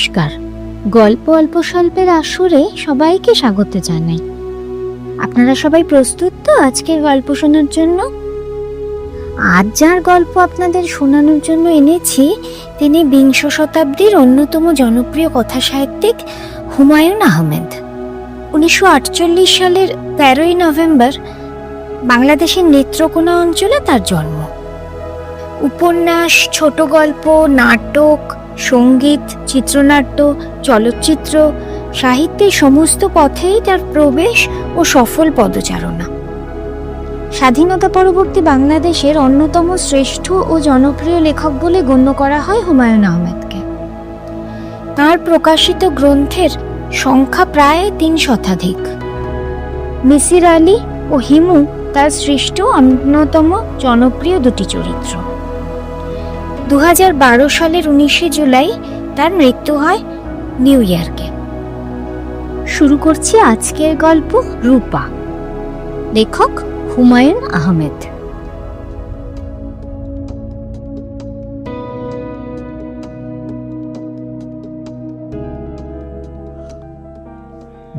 নমস্কার। গল্প অল্প স্বল্পের আসরে সবাইকে স্বাগত জানাই। আপনারা সবাই প্রস্তুত তো আজকের গল্প শোনার জন্য? আজ যার গল্প আপনাদের শোনানোর জন্য এনেছি, তিনি বিংশ শতাব্দীর অন্যতম জনপ্রিয় কথা সাহিত্যিক হুমায়ুন আহমেদ। উনিশশো আটচল্লিশ সালের তেরোই নভেম্বর বাংলাদেশের নেত্রকোনা অঞ্চলে তার জন্ম। উপন্যাস, ছোট গল্প, নাটক সংগীত, চিত্রনাট্য, চলচ্চিত্র, সাহিত্যের সমস্ত পথেই তার প্রবেশ ও সফল পদচারণা। স্বাধীনতা পরবর্তী বাংলাদেশের অন্যতম শ্রেষ্ঠ ও জনপ্রিয় লেখক বলে গণ্য করা হয় হুমায়ুন আহমেদকে। তার প্রকাশিত গ্রন্থের সংখ্যা প্রায় তিন শতাধিক। মিসির আলী ও হিমু তার সৃষ্ট অন্যতম জনপ্রিয় দুটি চরিত্র। দু হাজার বারো সালের উনিশে জুলাই তার মৃত্যু হয় নিউ ইয়র্কে। শুরু করছি আজকের গল্প রূপা। লেখক হুমায়ুন আহমেদ।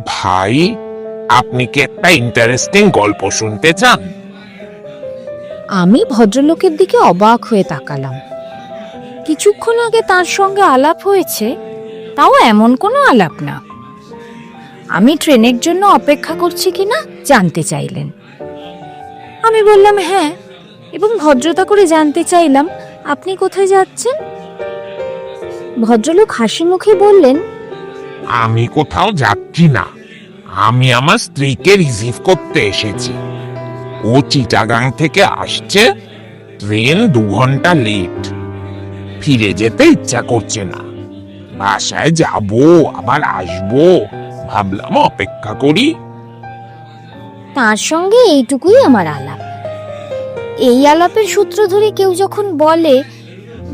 ভাই আপনি কি একটা ইন্টারেস্টিং গল্প শুনতে চান? আমি ভদ্রলোকের দিকে অবাক হয়ে তাকালাম। কিছুক্ষণ আগে তার সঙ্গে আলাপ হয়েছে, তাও এমন কোনো আলাপ না। আমি ট্রেনের জন্য অপেক্ষা করছি কিনা জানতে চাইলেন। আমি বললাম হ্যাঁ এবং ভদ্রতা করে জানতে চাইলাম, আপনি কোথায় যাচ্ছেন? ভদ্রলোক হাসি মুখে বললেন, আমি কোথাও যাচ্ছি না। আমি আমার স্ত্রীকে রিসিভ করতে এসেছি। ও চিটাগাং থেকে আসছে। ট্রেন দু ঘণ্টা লেট। ফিরে যেতে ইচ্ছা করছে না। বাসায় যাব, আবার আসব, ভাবলাম অপেক্ষা করি। তার সঙ্গে এইটুকুই আমার আলাপ। এই আলাপের সূত্র ধরে কেউ যখন বলে,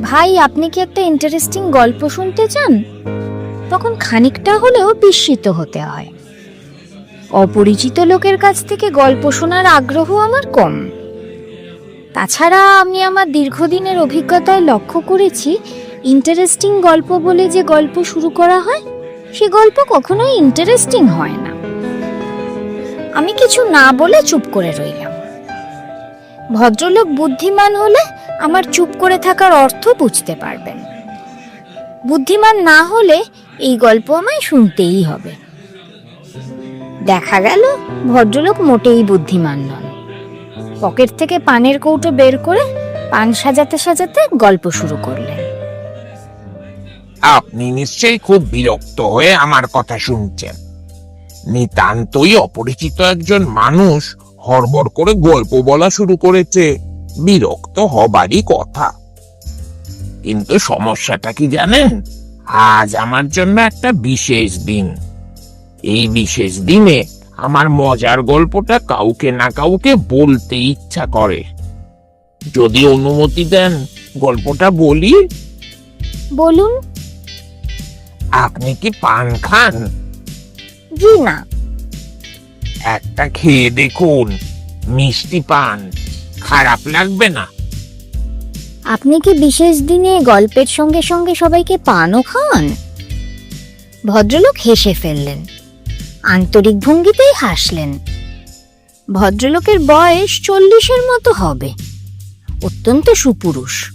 ভাই, আপনি কি একটা ইন্টারেস্টিং গল্প শুনতে চান? তখন খানিকটা হলেও বিস্মিত হতে হয়। অপরিচিত লোকের কাছ থেকে গল্প শোনার আগ্রহ আমার কম। তাছাড়া আমি আমার দীর্ঘদিনের অভিজ্ঞতায় লক্ষ্য করেছি ইন্টারেস্টিং গল্প বলে যে গল্প শুরু করা হয়, সে গল্প কখনোই ইন্টারেস্টিং হয় না। আমি কিছু না বলে চুপ করে রইলাম। ভদ্রলোক বুদ্ধিমান হলে আমার চুপ করে থাকার অর্থ বুঝতে পারবেন। বুদ্ধিমান না হলে এই গল্প আমায় শুনতেই হবে। দেখা গেল, ভদ্রলোক মোটেই বুদ্ধিমান নন। পকেট থেকে পানের কৌটো বের করে পান সাজাতে সাজাতে গল্প শুরু করলেন আপনি নিশ্চয়ই খুব বিরক্ত হয়ে আমার কথা শুনছেন। নিতান্তই অপরিচিত একজন মানুষ হড়বড় করে গল্প বলা শুরু করেছে। বিরক্ত হবারই কথা। কিন্তু সমস্যাটা কি জানেন? আজ আমার জন্য একটা বিশেষ দিন। এই বিশেষ দিনে আমার মজার গল্পটা কাউকে না কাউকে বলতে ইচ্ছা করে। যদি অনুমতি দেন গল্পটা বলি। বলুন। আপনি কি পান খান? জি না। একটা খেয়ে দেখুন মিষ্টি পান খারাপ লাগবে না। আপনি কি বিশেষ দিনে গল্পের সঙ্গে সঙ্গে সবাইকে পানও খান? ভদ্রলোক হেসে ফেললেন। আন্তরিক ভঙ্গিতেই হাসলেন। ভদ্রলোকের বয়স চল্লিশের মতো হবে। অত্যন্ত সুপুরুষ।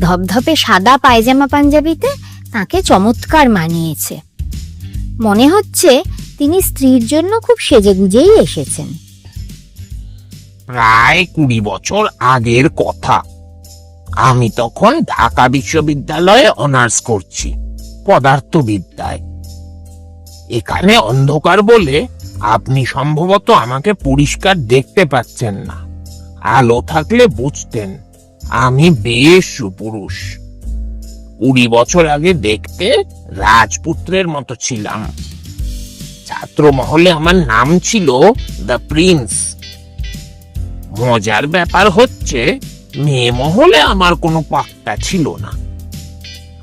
ধপধপে সাদা পায়জামা পাঞ্জাবিতে তাকে চমৎকার মানিয়েছে। মনে হচ্ছে তিনি স্ত্রীর জন্য খুব সেজেগুজেই এসেছেন। প্রায় কুড়ি বছর আগের কথা। আমি তখন ঢাকা বিশ্ববিদ্যালয়ে অনার্স করছি, পদার্থবিদ্যায়। এখানে অন্ধকার বলে আপনি সম্ভবত আমাকে পরিষ্কার দেখতে পাচ্ছেন না। আলো থাকলে বুঝতেন, আমি বেশ সুপুরুষ। কুড়ি বছর আগে দেখতে রাজপুত্রের মতো ছিলাম। ছাত্র মহলে আমার নাম ছিল দ্য প্রিন্স। মজার ব্যাপার হচ্ছে, মেয়ে মহলে আমার কোনো পাক্তা ছিল না।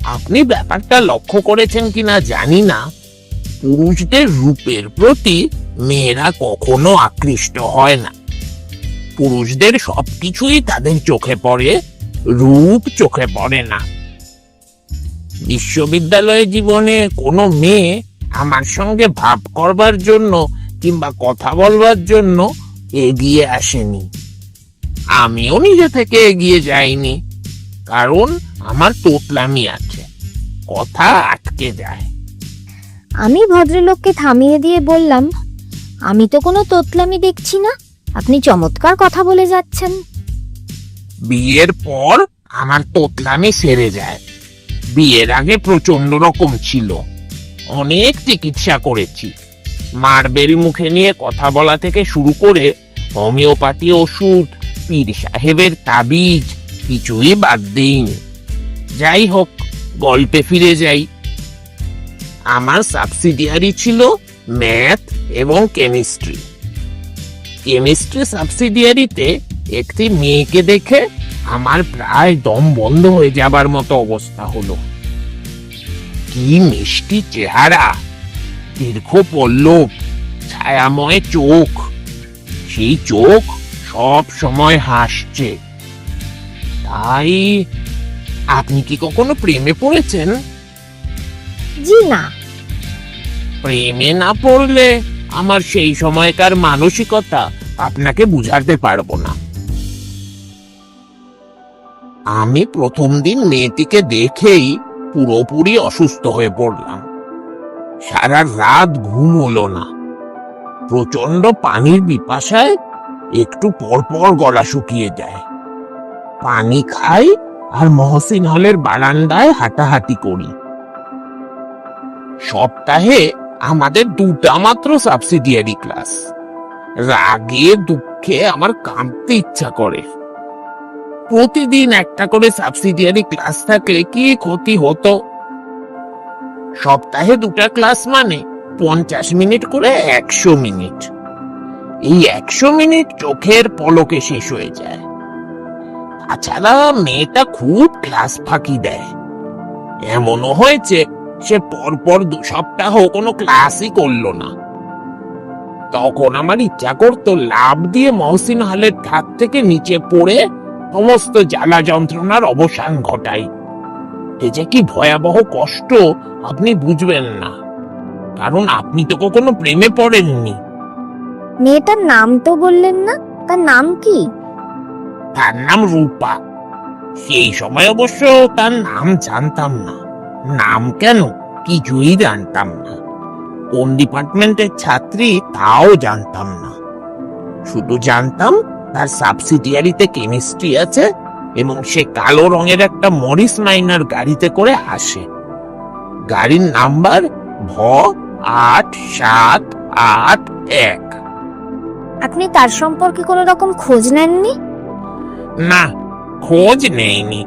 আপনি ব্যাপারটা লক্ষ্য করেছেন কিনা জানি না পুরুষদের রূপের প্রতি মেয়েরা কখনো আকৃষ্ট হয় না। পুরুষদের সবকিছুই তাদের চোখে পড়ে, রূপ চোখে পড়ে না। বিশ্ববিদ্যালয় জীবনে কোনো মেয়ে আমার সঙ্গে ভাব করবার জন্য কিংবা কথা বলবার জন্য এগিয়ে আসেনি। আমিও নিজে থেকে এগিয়ে যাইনি, কারণ আমার তোতলামি আছে, কথা আটকে যায়। আমি ভদ্রলোককে থামিয়ে দিয়ে বললাম, আমি তো কোনো তোতলামি দেখছি না। আপনি চমৎকার কথা বলে যাচ্ছেন। বিয়ের পর আমার তোতলামি সেরে যায়। বিয়ের আগে প্রচণ্ড রকম ছিল। অনেক চিকিৎসা করেছি। মার্বেল মুখে নিয়ে কথা বলা থেকে শুরু করে হোমিওপ্যাথি ওষুধ, পীর সাহেবের তাবিজ, কিছুই বাদ দিইনি। যাই হোক, গল্পে ফিরে যাই। আমার সাবসিডিয়ারি ছিল ম্যাথ এবং কেমিস্ট্রি কেমিস্ট্রি সাবসিডিয়ারিতে একটি মেয়েকে দেখে আমার প্রায় দম বন্ধ হয়ে যাবার মতো অবস্থা হলো। কি মিষ্টি চেহারা, দীর্ঘ পল্লব, ছায়াময় চোখ। সেই চোখ সব সময় হাসছে। তাই আপনি কি কখনো প্রেমে পড়েছেন? জি না। প্রেমে না পড়লে আমার সেই সময়কার মানসিকতা আপনাকে বুঝাতে পারব না। আমি প্রথম দিন মেয়েটিকে দেখেই পুরোপুরি অসুস্থ হয়ে পড়লাম। সারা রাত ঘুম হলো না। প্রচণ্ড পানির বিপাশায় একটু পর পর গলা শুকিয়ে যায়। পানি খাই আর মহসিন হলের বারান্দায় হাঁটাহাঁটি করি। সপ্তাহে আমাদের দুটা মাত্র সাবসিডিয়ারি ক্লাস রাগে দুঃখে আমার কাঁদতে ইচ্ছা করে। প্রতিদিন একটা করে সাবসিডিয়ারি ক্লাস থাকলে কি ক্ষতি হতো? সপ্তাহে দুটা ক্লাস মানে পঞ্চাশ মিনিট করে একশো মিনিট। এই একশো মিনিট চোখের পলকে শেষ হয়ে যায়। তাছাড়া মেয়েটা খুব ক্লাস ফাঁকি দেয়। এমনও হয়েছে সে পরপর দু সপ্তাহ কোনো ক্লাসই করল না। তখন আমার ইচ্ছা করতো লাভ দিয়ে মহসিন হলের ধার থেকে নিচে পড়ে সমস্ত জ্বালা যন্ত্রণার অবসান ঘটাই। এ যে কি ভয়াবহ কষ্ট আপনি বুঝবেন না। কারণ আপনি তো কখনো প্রেমে পড়েননি। মেয়েটার নাম তো বললেন না তার নাম কি? তার নাম রূপা। সেই সময় অবশ্য তার নাম জানতাম না। নাম কেন কিছুই জানতাম না। কোন ডিপার্টমেন্টের ছাত্রী তাও জানতাম না। শুধু জানতাম তার সাবসিডিয়ারিতে কেমিস্ট্রি আছে এবং সে কালো রঙের একটা মরিস মাইনার গাড়িতে করে আসে। গাড়ির নাম্বার ভ আট সাত আট এক। আপনি তার সম্পর্কে কোনো রকম খোঁজ নেননি? না খোঁজ নেইনি।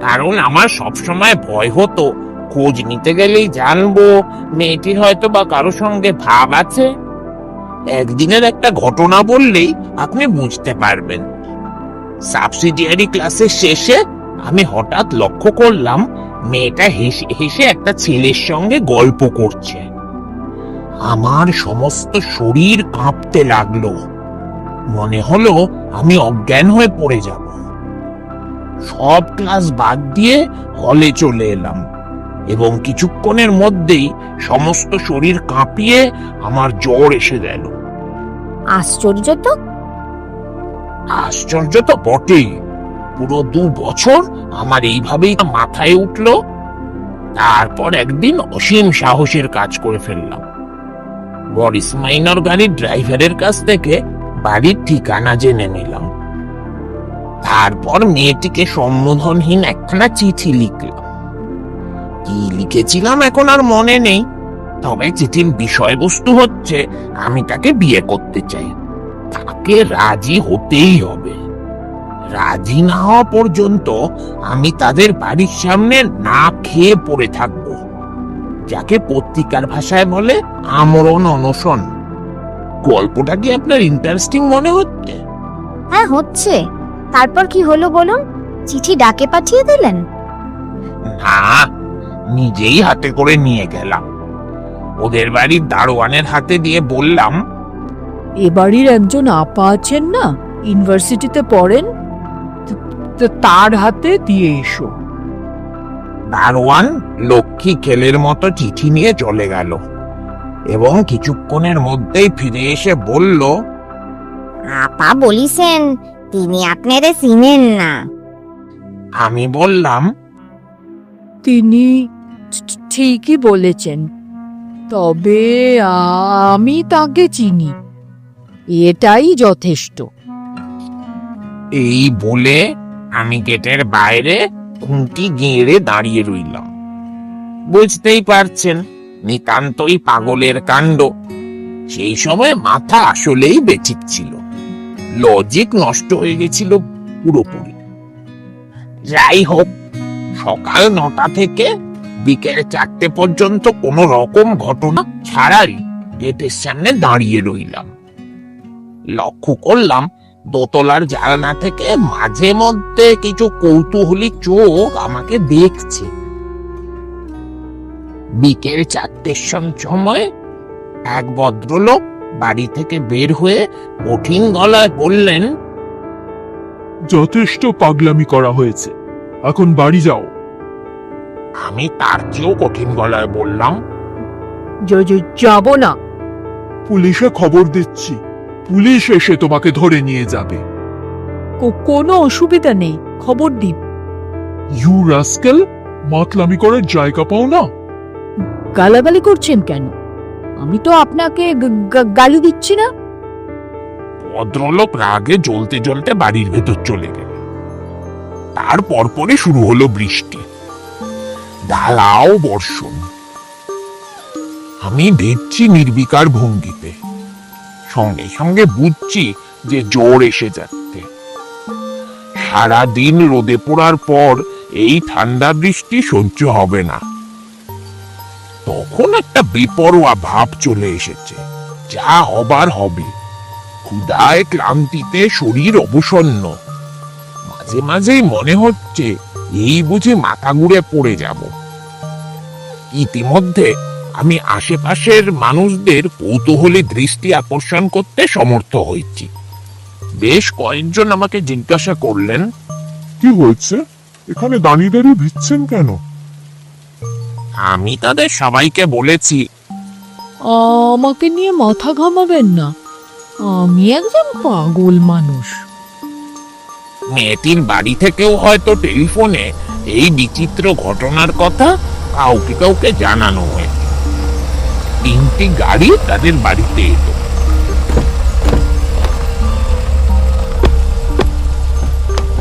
কারণ আমার সবসময় ভয় হতো খোঁজ নিতে গেলেই জানব মেয়েটির হয়তো বা কারও সঙ্গে ভাব আছে। একদিনের একটা ঘটনা বললেই আপনি বুঝতে পারবেন। সাবসিডিয়ারি ক্লাসের শেষে আমি হঠাৎ লক্ষ্য করলাম মেয়েটা হেসে হেসে একটা ছেলের সঙ্গে গল্প করছে। আমার সমস্ত শরীর কাঁপতে লাগল। মনে হলো আমি অজ্ঞান হয়ে পড়ে যাব। সব ক্লাস বাদ দিয়ে হলে চলে এলাম। এবং কিছুক্ষণের মধ্যেই সমস্ত শরীর কাঁপিয়ে আমার জ্বর এসে গেল। আশ্চর্য তো আশ্চর্য তো বটেই। পুরো দু বছর আমার এইভাবেই মাথায় উঠল। তারপর একদিন অসীম সাহসের কাজ করে ফেললাম। বরিস মাইনর গাড়ির ড্রাইভারের কাছ থেকে বাড়ির ঠিকানা জেনে নিলাম। তারপর মেয়েটিকে সম্বোধনহীন একখানা চিঠি লিখলাম। কি লিখেছিলাম এখন আর মনে নেই। তবে চিঠির বিষয়বস্তু হচ্ছে আমি তাকে বিয়ে করতে চাই। তাকে রাজি হতেই হবে। রাজি না হওয়া পর্যন্ত আমি তাদের বাড়ির সামনে না খেয়ে পড়ে থাকব। যাকে পত্রিকার ভাষায় বলে আমরণ অনশন। গল্পটা কি আপনার ইন্টারেস্টিং মনে হচ্ছে? হ্যাঁ হচ্ছে। তারপর কি হলো বলুন? চিঠি ডাকে পাঠিয়ে দিলেন? না নিজেই হাতে করে নিয়ে গেলাম। ওদের বাড়ির দারোয়ানের হাতে দিয়ে বললাম এ বাড়ির একজন আপা আছেন না? ইউনিভার্সিটিতে পড়েন? তো- তার হাতে দিয়ে এসো। দারোয়ান লক্ষ্মী খেলের মতো চিঠি নিয়ে চলে গেল এবং কিছুক্ষণের মধ্যেই ফিরে এসে বলল আপা বলিছেন তিনি আপনারে চিনেন না। আমি বললাম তিনি ঠিকই বলেছেন। তবে আমি তাকে চিনি। এটাই যথেষ্ট। এই বলে আমি গেটের বাইরে খুঁটি গেঁড়ে দাঁড়িয়ে রইলাম। বুঝতেই পারছেন, নিতান্তই পাগলের কাণ্ড। সেই সময় মাথা আসলেই বেঠিক ছিল। লজিক নষ্ট হয়ে গেছিল পুরোপুরি। যাই হোক, সকাল নটা থেকে বিকেল চারটে পর্যন্ত কোনো রকম ঘটনা ছাড়াই গেটের সামনে দাঁড়িয়ে রইলাম। লক্ষ্য করলাম, দোতলার জানলা থেকে মাঝে মধ্যে কিছু কৌতূহলী চোখ আমাকে দেখছে। বিকেল চারটের সময় এক ভদ্রলোক বাড়ি থেকে বের হয়ে কঠিন গলায় বললেন, যথেষ্ট পাগলামি করা হয়েছে। এখন বাড়ি যাও। আমি তার চেয়েও কঠিন গলায় বললাম যাব না। পুলিশে খবর দিচ্ছি। পুলিশ এসে তোমাকে ধরে নিয়ে যাবে। কো- কোনো অসুবিধা নেই খবর দিন। ইউ রাস্কেল মাতলামি করার জায়গা পাও না? গালাগালি করছেন কেন? আমি তো আপনাকে গ- গ- গালি দিচ্ছি না। ভদ্রলোক রাগে জ্বলতে জ্বলতে বাড়ির ভেতর চলে গেল তার পরপরই শুরু হলো বৃষ্টি। ঢালাও বর্ষণ। আমি দেখছি নির্বিকার ভঙ্গিতে। সঙ্গে সঙ্গে বুঝছি যে জোর এসে যাচ্ছে। সারা দিন রোদে পড়ার পর এই ঠান্ডা বৃষ্টি সহ্য হবে না। তখন একটা বেপরোয়া ভাব চলে এসেছে। যা হবার হবে। ক্ষুধায় ক্লান্তিতে শরীর অবসন্ন। মাঝে মাঝেই মনে হচ্ছে এই বুঝি মাথা ঘুরে পড়ে যাব। ইতিমধ্যে আমি আশেপাশের মানুষদের কৌতূহলী দৃষ্টি আকর্ষণ করতে সমর্থ হয়েছি। বেশ কয়েকজন আমাকে জিজ্ঞাসা করলেন কি হয়েছে? এখানে দাঁড়িয়ে দাঁড়িয়ে ভিজছেন কেন? আমি তাদের সবাইকে বলেছি আমাকে নিয়ে মাথা ঘামাবেন না। আমি একজন পাগল মানুষ। মেয়েটির বাড়ি থেকেও হয়তো টেলিফোনে এই বিচিত্র ঘটনার কথা কাউকে কাউকে জানানো হয়েছে। তিনটি গাড়ি তাদের বাড়িতে এলো।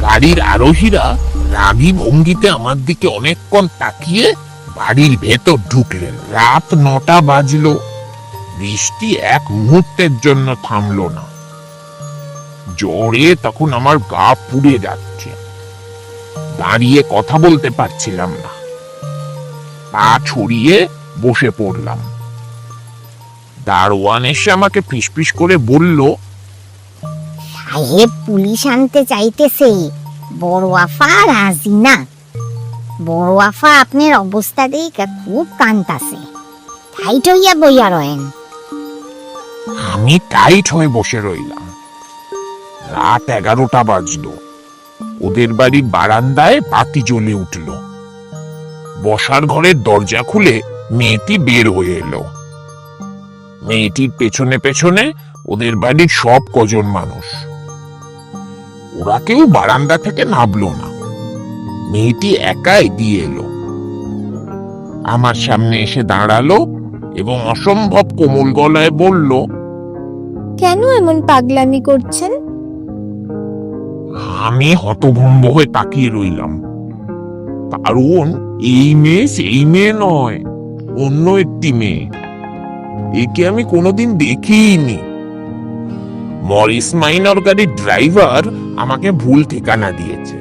গাড়ির আরোহীরা রাগী ভঙ্গিতে আমার দিকে অনেকক্ষণ তাকিয়ে বাড়ির ভেতর ঢুকলেন। রাত নটা বাজলো। বৃষ্টি এক মুহূর্তের জন্য থামলো না। জ্বরে তখন আমার গা পুড়ে যাচ্ছে। দাঁড়িয়ে কথা বলতে পারছিলাম না। পা ছড়িয়ে বসে পড়লাম। দারোয়ান এসে আমাকে ফিসফিস করে বলল সাহেব পুলিশ আনতে চাইতেছে বড় আফা রাজি না। বড় আফা আপনার অবস্থা দেখে খুব কান্তাছে। টাইট হইয়া বইয়া রয়েন। আমি টাইট হয়ে বসে রইলাম। রাত এগারোটা বাজলো। ওদের বাড়ির বারান্দায় বাতি জ্বলে উঠল। বসার ঘরের দরজা খুলে মেয়েটি বের হয়ে এলো। মেয়েটির পেছনে পেছনে ওদের বাড়ির সব কজন মানুষ। ওরা কেউ বারান্দা থেকে নামলো না। মেয়েটি একাই দিয়ে এলো। আমার সামনে এসে দাঁড়াল এবং অসম্ভব কোমল গলায় বলল, কেন এমন পাগলামি করছেন? আমি হতভম্ব হয়ে তাকিয়ে রইলাম। কারণ এই মেয়ে সেই মেয়ে নয়, অন্য একটি মেয়ে। একে আমি কোনোদিন দেখিনি। মরিস মাইনর গাড়ির ড্রাইভার আমাকে ভুল ঠিকানা দিয়েছে।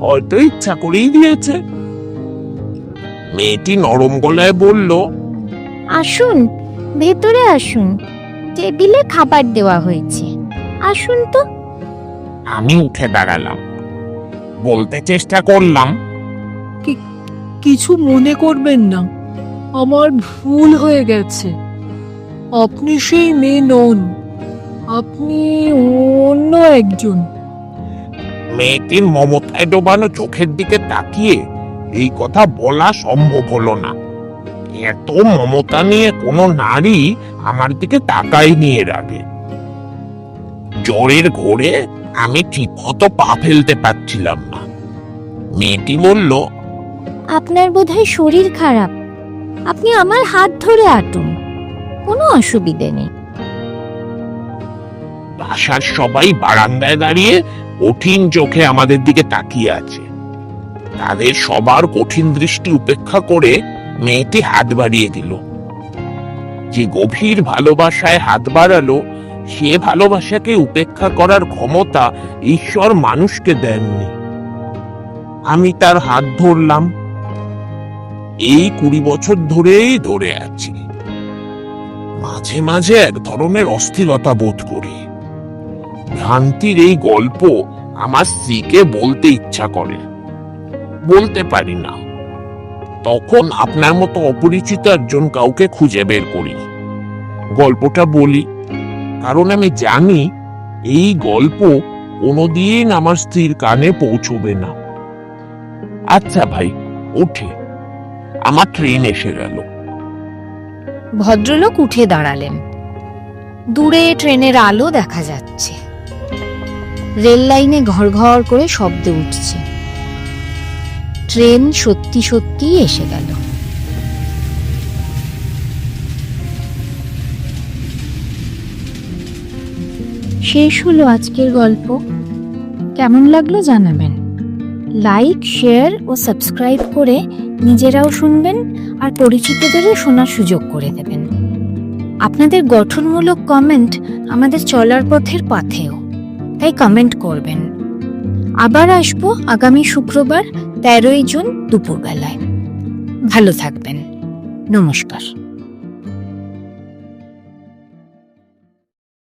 হয়তো ইচ্ছা করেই দিয়েছে। মেয়েটি নরম গলায় বলল, আসুন, ভেতরে আসুন। টেবিলে খাবার দেওয়া হয়েছে। আসুন তো। আমি উঠে দাঁড়ালাম। বলতে চেষ্টা করলাম। কিছু মনে করবেন না। আমার ভুল হয়ে গেছে। আপনি সেই মেয়ে নন। আপনি অন্য একজন। মেয়েটির মমতায় ডোবানো চোখের দিকে তাকিয়ে এই কথা বলা সম্ভব হলো না। এত মমতা নিয়ে কোনো নারী আমার দিকে তাকায়নি এর আগে। জ্বরের ঘোরে আমি ঠিক মতো পা ফেলতে পারছিলাম না। মেয়েটি বলল আপনার বোধহয় শরীর খারাপ। আপনি আমার হাত ধরে আটুন। কোনো অসুবিধে নেই। বাসার সবাই বারান্দায় দাঁড়িয়ে কঠিন চোখে আমাদের দিকে তাকিয়ে আছে। তাদের সবার কঠিন দৃষ্টি উপেক্ষা করে মেয়েটি হাত বাড়িয়ে দিল। যে গভীর ভালোবাসায় হাত বাড়ালো সে ভালোবাসাকে উপেক্ষা করার ক্ষমতা ঈশ্বর মানুষকে দেননি। আমি তার হাত ধরলাম। এই কুড়ি বছর ধরেই ধরে আছি। মাঝে মাঝে এক ধরনের অস্থিরতা বোধ করি। ভ্রান্তির এই গল্প আমার স্ত্রীকে বলতে ইচ্ছা করে। বলতে পারি না। তখন আপনার মতো অপরিচিত একজন কাউকে খুঁজে বের করি। গল্পটা বলি। কারণ আমি জানি এই গল্প কোনোদিন আমার স্ত্রীর কানে পৌঁছবে না। আচ্ছা ভাই, ওঠে। আমার ট্রেন এসে গেল। ভদ্রলোক উঠে দাঁড়ালেন। দূরে ট্রেনের আলো দেখা যাচ্ছে। রেল লাইনে ঘর ঘর করে শব্দ উঠছে। ট্রেন সত্যি সত্যি এসে গেল। শেষ হলো আজকের গল্প। কেমন লাগল জানাবেন। লাইক, শেয়ার ও সাবস্ক্রাইব করে নিজেরাও শুনবেন আর পরিচিতদেরও শোনার সুযোগ করে দেবেন। আপনাদের গঠনমূলক কমেন্ট আমাদের চলার পথের পাথেও, তাই কমেন্ট করবেন। আবার আসব আগামী শুক্রবার তেরোই জুন দুপুরবেলায়। ভালো থাকবেন। নমস্কার।